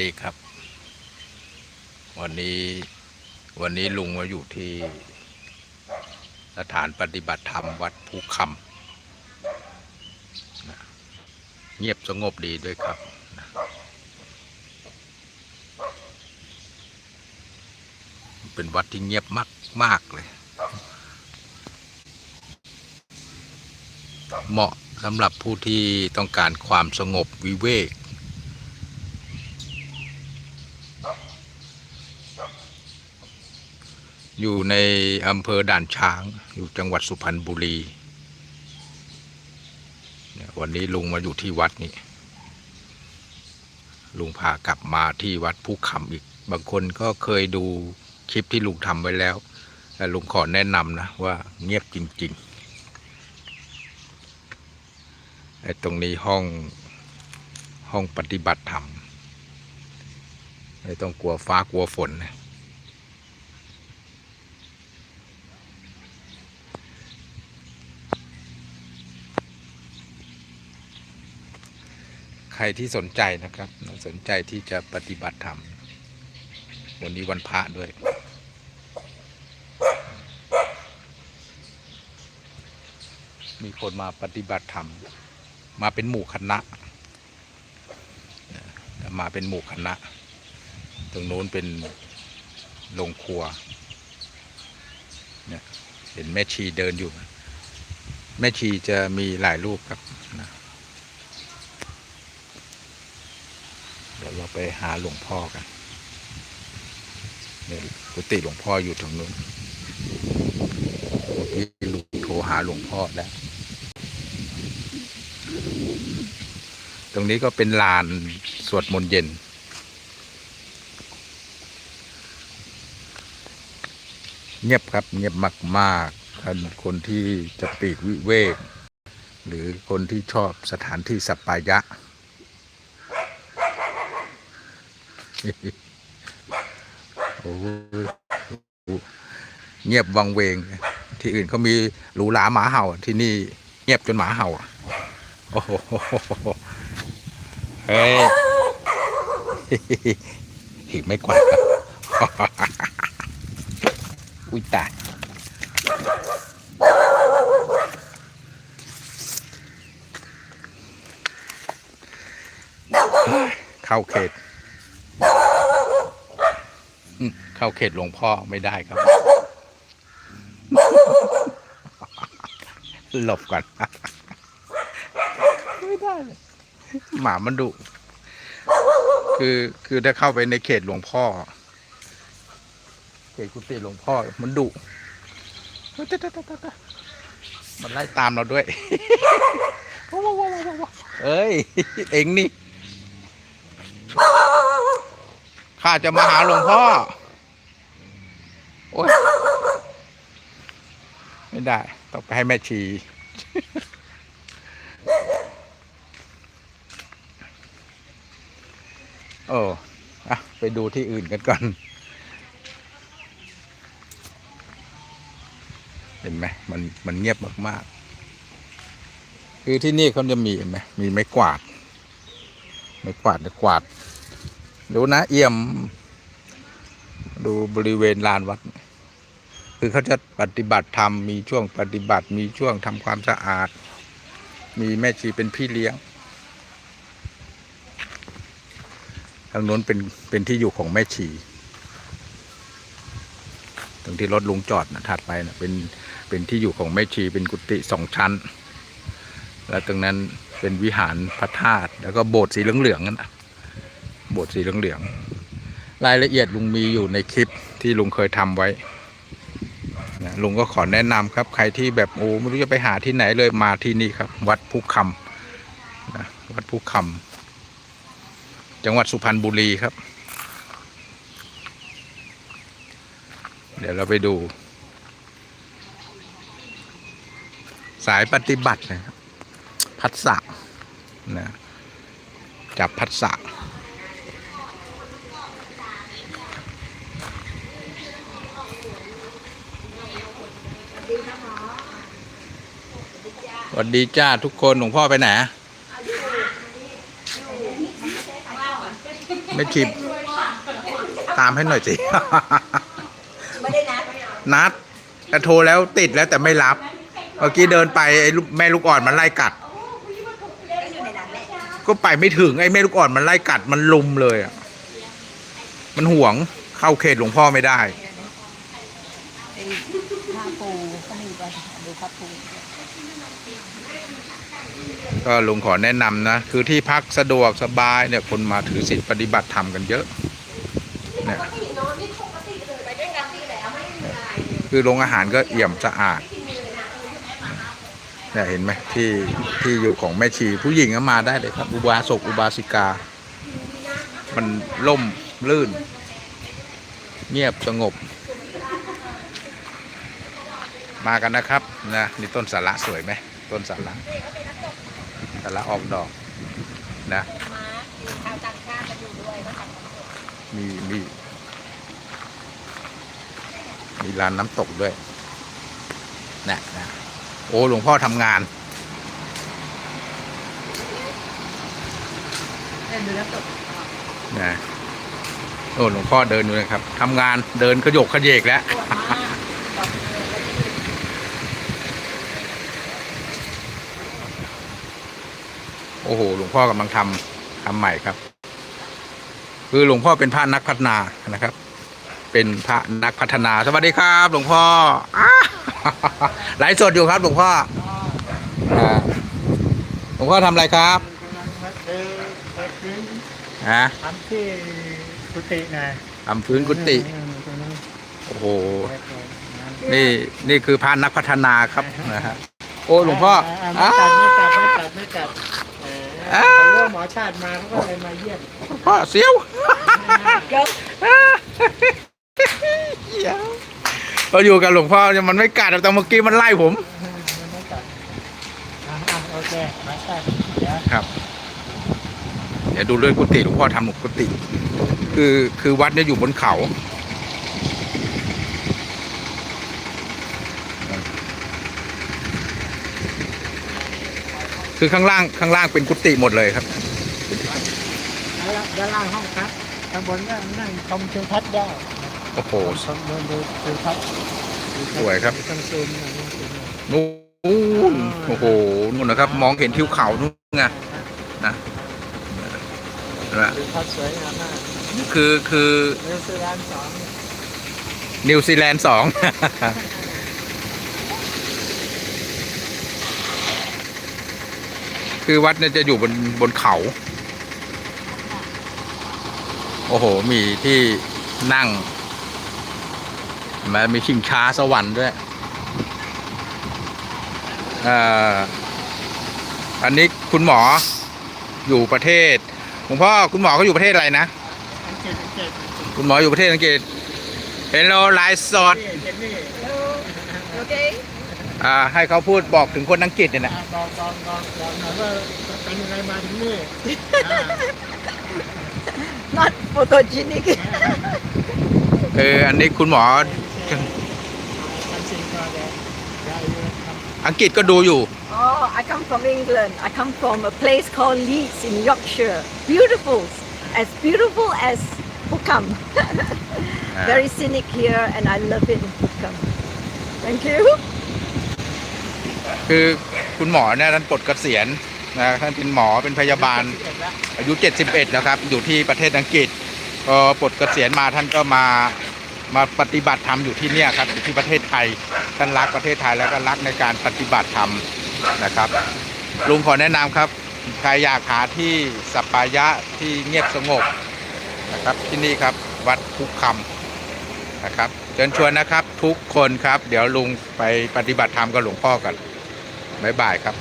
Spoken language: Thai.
ดีครับ วันนี้วันนี้ลุงมาอยู่ที่สถานปฏิบัติธรรมวัดภูคำนะเงียบสงบดีด้วยครับนะเป็นวัดที่เงียบมากมากเลย เหมาะสำหรับผู้ที่ต้องการความสงบวิเวก อยู่ในอำเภอด่านช้าง อยู่จังหวัดสุพรรณบุรีวันนี้ลุงมาอยู่ที่วัดนี้ลุงพากลับมาที่วัดภูคำอีก บางคนก็เคยดูคลิปที่ลุงทำไว้แล้ว แต่ลุงขอแนะนำนะว่าเงียบจริงๆไอ้ตรงนี้ห้องห้องปฏิบัติธรรมไม่ต้องกลัวฟ้ากลัวฝนนะ รที่สนใจนะครับ สนใจที่จะปฏิบัติธรรม วันนี้วันพระด้วย มีคนมาปฏิบัติธรรม มาเป็นหมู่คณะนะมาเป็นหมู่คณะ ตรงโน้นเป็นโรงครัวเนี่ยเห็นแม่ชีเดินอยู่ แม่ชีจะมีหลายรูปครับนะ เดี๋ยวเรา ไปหาหลวงพ่อกันเนี่ยกุฏิหลวงพ่ออยู่ตรงนู้นเมื่ลุงโทรหาหลวงพ่อแล้ว ตรงนี้ก็เป็นลานสวดมนต์เย็น เงียบครับเงียบมากๆท่านคนที่จะปีกวิเวก หรือคนที่ชอบสถานที่สัปปายะ โอ้เงียบวังเวง ที่อื่นเขามีหรูหราหมาเห่า ที่นี่เงียบจนหมาเห่าโอ้โหเฮ้ยอีกไม่กว่าอุ้ยตายเข้าเขต อืม เข้าเขตหลวงพ่อไม่ได้ครับ หลบก่อน ไม่ได้เลยหมามันดุคือคือถ้าเข้าไปในเขตหลวงพ่อ เขตกุฏิหลวงพ่อ มันดุมันไล่ตามเราด้วย เอ้ย เอ็งนี่ ข้าจะมาหาหลวงพ่อ โอ๊ยไม่ได้ ต้องไปให้แม่ชี โอ้อะไปดูที่อื่นกันก่อน เห็นไหมมันมันเงียบมากๆ คือที่นี่เขาจะมีเห็นไหมมีไม้กวาด ไม้กวาดจะกวาด ดูนะ เอี่ยม ดูบริเวณลานวัด คือเขาจะปฏิบัติธรรมมีช่วงปฏิบัติมีช่วงทำความสะอาด มีแม่ชีเป็นพี่เลี้ยงทางโน้นเป็นเป็นที่อยู่ของแม่ชี ตรงที่รถลุงจอดนะถัดไปนะเป็นเป็นที่อยู่ของแม่ชีเป็นกุฏิสองชั้น แล้วตรงนั้นเป็นวิหารพระธาตุแล้วก็โบสถ์สีเหลืองๆนั่นนะโบสถ์สีเหลืองๆรายละเอียดลุงมีอยู่ในคลิปที่ลุงเคยทำไว้ ลุงก็ขอแนะนำครับ ใครที่แบบโอ้ไม่รู้จะไปหาที่ไหนเลยมาที่นี่ครับ วัดภูคำนะวัดภูคำจังหวัดสุพรรณบุรีครับ เดี๋ยวเราไปดู สายปฏิบัตินะครับพัสสะนะจับพัสสะ วัสดีจ้าทุกคนหลวงพ่อไปไหนไม่ชิมตามให้หน่อยสิไม่ได้นัดนัดแต่โทรแล้วติดแล้วแต่ไม่รับ เมื่อกี้เดินไปไอ้ลูกแม่ลูกอ่อนมันไล่กัดก็อยู่ในนั้นแหละก็ไปไม่ถึงไอ้แม่ลูกอ่อนมันไล่กัดมันลุมเลยอะมันห่วงเข้าเขตหลวงพ่อไม่ได้ ไอ้ผ้าปูก็มีไปดูผ้าปูก็ลุงขอแนะนำนะ คือที่พักสะดวกสบายเนี่ยคนมาถือศีลปฏิบัติธรรมกันเยอะเนี่ยคือโรงอาหารก็เอี่ยมสะอาดเนี่ยเห็นไหมที่ที่อยู่ของแม่ชีผู้หญิงก็มาได้เลยครับ อุบาสกอุบาสิกา มันล่มลื่น เงียบสงบ มากันนะครับนะนี่ต้นสาระสวยไหมต้นสาระสาระออกดอกนะมีมีมีมีร้านน้ำตกด้วยนะนะโอ้หลวงพ่อทำงานเดินดูน้ำตกนะโอ้หลวงพ่อเดินอยู่นะครับทำงานเดินขยกขยเยกแล้ว ปวดมากตอกเลยแล้วก็ โอ้โหหลวงพ่อกำลังทำทำใหม่ครับ คือหลวงพ่อเป็นพระนักพัฒนานะครับ เป็นพระนักพัฒนาสวัสดีครับ หลวงพ่ออ้าไลฟ์สดอยู่ครับ หลวงพ่ออ่าหลวงพ่อทำอะไรครับเออเปิดพื้นฮะทำที่กุฏินะทำพื้นกุฏิอืมตรงนี้โอ้โหเปิดเลยนะนี่นี่คือพระนักพัฒนาครับนะฮะโอ้หลวงพ่อาอ้าไม่กัดไม่กัดไม่กัดไม่กัดเอออ่าเขารู้ว่าหมอชาติมาเขาก็เลยมาเยี่ยมหลวงพ่อเสียวเดี๋ยวเสียวเราอยู่กับหลวงพ่อเนี่ยมันไม่กัดแต่เมื่อกี้มันไล่ผม มันไม่กัดอะอะโอเคหมอชาติเดี๋ยวครับ เดี๋ยวดูเรื่องกุฏิหลวงพ่อทำหนุกุฏิคือคือวัดเนี่ยอยู่บนเขา คือข้างล่างข้างล่างเป็นกุฏิหมดเลยครับแล้วด้านล่างห้องพักข้างบนก็นั่งชมทิวทัศน์ได้โอ้โหชมดูดูทิวทัศน์สวยครับต้องซูมหน่อยต้องซูมหน่อยนู่นโอ้โหนู่นนะครับ มองเห็นทิวเขานู่นไงนะนะทิวทัศน์สวยงามมากคือคือเรือซีแลนด์สองนิวซีแลนด์สอง คือวัดเนี่ยจะอยู่บนบนเขา โอ้โห มีที่นั่งมามีชิงช้าสวรรค์ด้วยอ่ออันนี้คุณหมออยู่ประเทศหลวงพ่อคุณหมอเขาอยู่ประเทศอะไรนะ คุณหมออยู่ประเทศอังกฤษเฮลโลไลฟ์สดนี่เจนนี่โอเคอ่าให้เขาพูดบอกถึงคนอังกฤษเนี่ยนะ อะบอกบอกบอกบอกหน่อยว่าเป็นยังไงมาถึงนี่อ่า not photogenic คืออันนี้คุณหมอทำสิ่งก่อนเลยได้อยู่ทำอังกฤษก็ดูอยู่ Oh, I come from England. I come from a place called Leeds in Yorkshire. Beautiful, as beautiful as Pukam. อ่า Very scenic here, and I love it in Pukam. Thank you. คือคุณหมอเนี่ยท่านปลดเกษียณนะท่านเป็นหมอเป็นพยาบาลเสร็จแล้วอายุ 71 แล้วครับ อยู่ที่ประเทศอังกฤษพอปลดเกษียณมาท่านก็มามาปฏิบัติธรรมอยู่ที่เนี่ยครับอยู่ที่ประเทศไทยท่านรักประเทศไทยแล้วก็รักในการปฏิบัติธรรมนะครับลุงขอแนะนำครับใครอยากหาที่สัปปายะที่เงียบสงบนะครับที่นี่ครับวัดพุกคำนะครับเชิญชวนนะครับทุกคนครับ เดี๋ยวลุงไปปฏิบัติธรรมกับหลวงพ่อกัน บ๊ายบายครับ